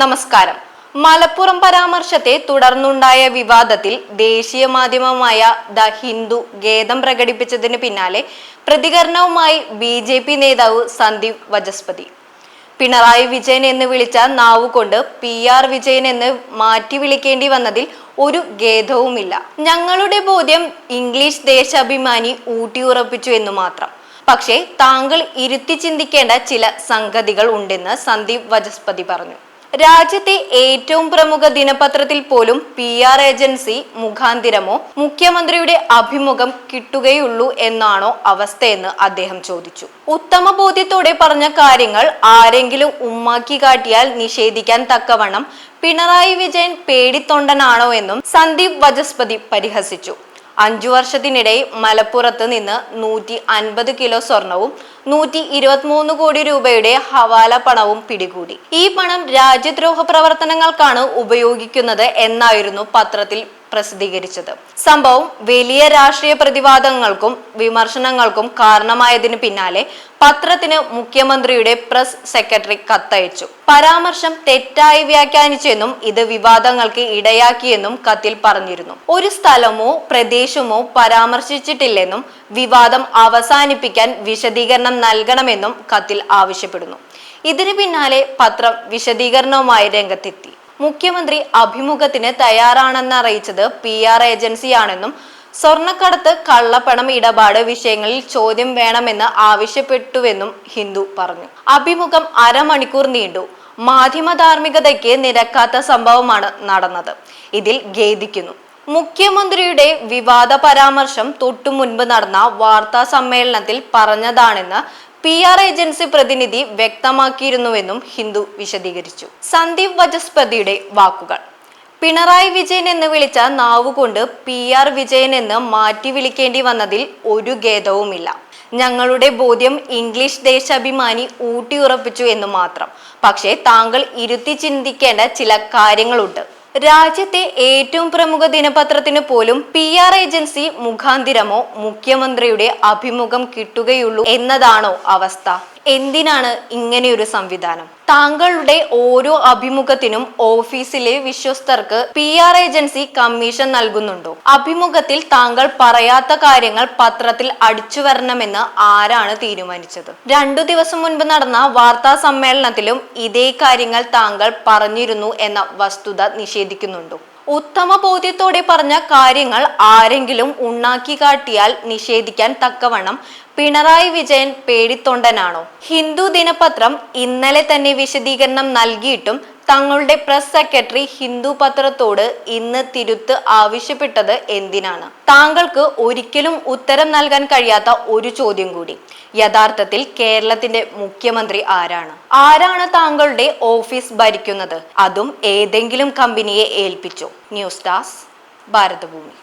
നമസ്കാരം. മലപ്പുറം പരാമർശത്തെ തുടർന്നുണ്ടായ വിവാദത്തിൽ ദേശീയ മാധ്യമമായ ദ ഹിന്ദു ഖേദം പ്രകടിപ്പിച്ചതിന് പിന്നാലെ പ്രതികരണവുമായി ബി ജെ പി നേതാവ് സന്ദീപ് വജസ്പതി. പിണറായി വിജയൻ എന്ന് വിളിച്ച നാവുകൊണ്ട് പി ആർ വിജയൻ എന്ന് മാറ്റി വിളിക്കേണ്ടി വന്നതിൽ ഒരു ഖേദവുമില്ല. ഞങ്ങളുടെ ബോധ്യം ഇംഗ്ലീഷ് ദേശാഭിമാനി ഊട്ടിയുറപ്പിച്ചു എന്ന് മാത്രം. പക്ഷേ താങ്കൾ ഇരുത്തി ചിന്തിക്കേണ്ട ചില സംഗതികൾ ഉണ്ടെന്ന് സന്ദീപ് വജസ്പതി പറഞ്ഞു. രാജ്യത്തെ ഏറ്റവും പ്രമുഖ ദിനപത്രത്തിൽ പോലും പി ആർ ഏജൻസി മുഖാന്തിരമോ മുഖ്യമന്ത്രിയുടെ അഭിമുഖം കിട്ടുകയുള്ളൂ എന്നാണോ അവസ്ഥയെന്ന് അദ്ദേഹം ചോദിച്ചു. ഉത്തമ ബോധ്യത്തോടെ പറഞ്ഞ കാര്യങ്ങൾ ആരെങ്കിലും ഉമ്മാക്കി കാട്ടിയാൽ നിഷേധിക്കാൻ തക്കവണ്ണം പിണറായി വിജയൻ പേടിത്തൊണ്ടനാണോ എന്നും സന്ദീപ് വജസ്പതി പരിഹസിച്ചു. അഞ്ചു വർഷത്തിനിടെ മലപ്പുറത്ത് നിന്ന് നൂറ്റി അൻപത് കിലോ സ്വർണവും നൂറ്റി ഇരുപത്തിമൂന്ന് കോടി രൂപയുടെ ഹവാല പണവും പിടികൂടി. ഈ പണം രാജ്യദ്രോഹ പ്രവർത്തനങ്ങൾക്കാണ് ഉപയോഗിക്കുന്നത് എന്നായിരുന്നു പത്രത്തിൽ പ്രസിദ്ധീകരിച്ചത്. സംഭവം വലിയ രാഷ്ട്രീയ പ്രതിവാദങ്ങൾക്കും വിമർശനങ്ങൾക്കും കാരണമായതിന് പിന്നാലെ പത്രത്തിന് മുഖ്യമന്ത്രിയുടെ പ്രസ് സെക്രട്ടറി കത്തയച്ചു. പരാമർശം തെറ്റായി വ്യാഖ്യാനിച്ചെന്നും ഇത് വിവാദങ്ങൾക്ക് ഇടയാക്കിയെന്നും കത്തിൽ പറഞ്ഞിരുന്നു. ഒരു സ്ഥലമോ പ്രദേശമോ പരാമർശിച്ചിട്ടില്ലെന്നും വിവാദം അവസാനിപ്പിക്കാൻ വിശദീകരണം നൽകണമെന്നും കത്തിൽ ആവശ്യപ്പെടുന്നു. ഇതിനു പിന്നാലെ പത്രം വിശദീകരണവുമായി രംഗത്തെത്തി. മുഖ്യമന്ത്രി അഭിമുഖത്തിന് തയ്യാറാണെന്ന് അറിയിച്ചത് പി ആർ ഏജൻസിയാണെന്നും സ്വർണക്കടത്ത് കള്ളപ്പണം ഇടപാട് വിഷയങ്ങളിൽ ചോദ്യം വേണമെന്ന് ആവശ്യപ്പെട്ടുവെന്നും ഹിന്ദു പറഞ്ഞു. അഭിമുഖം അരമണിക്കൂർ നീണ്ടു. മാധ്യമ ധാർമ്മികതയ്ക്ക് നിരക്കാത്ത സംഭവമാണ് നടന്നത്. ഇതിൽ ഖേദിക്കുന്നു. മുഖ്യമന്ത്രിയുടെ വിവാദ പരാമർശം തൊട്ടു മുൻപ് നടന്ന വാർത്താ സമ്മേളനത്തിൽ പറഞ്ഞതാണെന്ന് പി ആർ ഏജൻസി പ്രതിനിധി വ്യക്തമാക്കിയിരുന്നുവെന്നും ഹിന്ദു വിശദീകരിച്ചു. സന്ദീപ് വജസ്പതിയുടെ വാക്കുകൾ. പിണറായി വിജയൻ എന്ന് വിളിച്ച നാവുകൊണ്ട് പി ആർ വിജയൻ എന്ന് മാറ്റി വിളിക്കേണ്ടി വന്നതിൽ ഒരു ഖേദവുമില്ല. ഞങ്ങളുടെ ബോധ്യം ഇംഗ്ലീഷ് ദേശാഭിമാനി ഊട്ടിയുറപ്പിച്ചു എന്ന് മാത്രം. പക്ഷേ താങ്കൾ ഇരുത്തി ചിന്തിക്കേണ്ട ചില കാര്യങ്ങളുണ്ട്. രാജ്യത്തെ ഏറ്റവും പ്രമുഖ ദിനപത്രത്തിന് പോലും പി ആർ ഏജൻസി മുഖാന്തിരമോ മുഖ്യമന്ത്രിയുടെ അഭിമുഖം കിട്ടുകയുള്ളൂ എന്നതാണോ അവസ്ഥ? എന്തിനാണ് ഇങ്ങനെയൊരു സംവിധാനം? താങ്കളുടെ ഓരോ അഭിമുഖത്തിനും ഓഫീസിലെ വിശ്വസ്തർക്ക് പി ആർ ഏജൻസി കമ്മീഷൻ നൽകുന്നുണ്ടോ? അഭിമുഖത്തിൽ താങ്കൾ പറയാത്ത കാര്യങ്ങൾ പത്രത്തിൽ അടിച്ചു വരണമെന്ന് ആരാണ് തീരുമാനിച്ചത്? രണ്ടു ദിവസം മുൻപ് നടന്ന വാർത്താ സമ്മേളനത്തിലും ഇതേ കാര്യങ്ങൾ താങ്കൾ പറഞ്ഞിരുന്നു എന്ന വസ്തുത നിഷേധിക്കുന്നുണ്ടോ? ഉത്തമ ബോധ്യത്തോടെ പറഞ്ഞ കാര്യങ്ങൾ ആരെങ്കിലും ഉണ്ണാക്കി കാട്ടിയാൽ നിഷേധിക്കാൻ തക്കവണ്ണം പിണറായി വിജയൻ പേടിത്തൊണ്ടനാണോ? ഹിന്ദു ദിനപത്രം ഇന്നലെ തന്നെ വിശദീകരണം നൽകിയിട്ടും തങ്ങളുടെ പ്രസ് സെക്രട്ടറി ഹിന്ദു പത്രത്തോട് ഇന്ന് തിരുത്ത് ആവശ്യപ്പെട്ടത് എന്തിനാണ്? താങ്കൾക്ക് ഒരിക്കലും ഉത്തരം നൽകാൻ കഴിയാത്ത ഒരു ചോദ്യം കൂടി. യഥാർത്ഥത്തിൽ കേരളത്തിന്റെ മുഖ്യമന്ത്രി ആരാണ്? ആരാണ് താങ്കളുടെ ഓഫീസ് ഭരിക്കുന്നത്? അതും ഏതെങ്കിലും കമ്പനിയെ ഏൽപ്പിച്ചു. ന്യൂസ് ഡാസ് ഭാരതഭൂമി.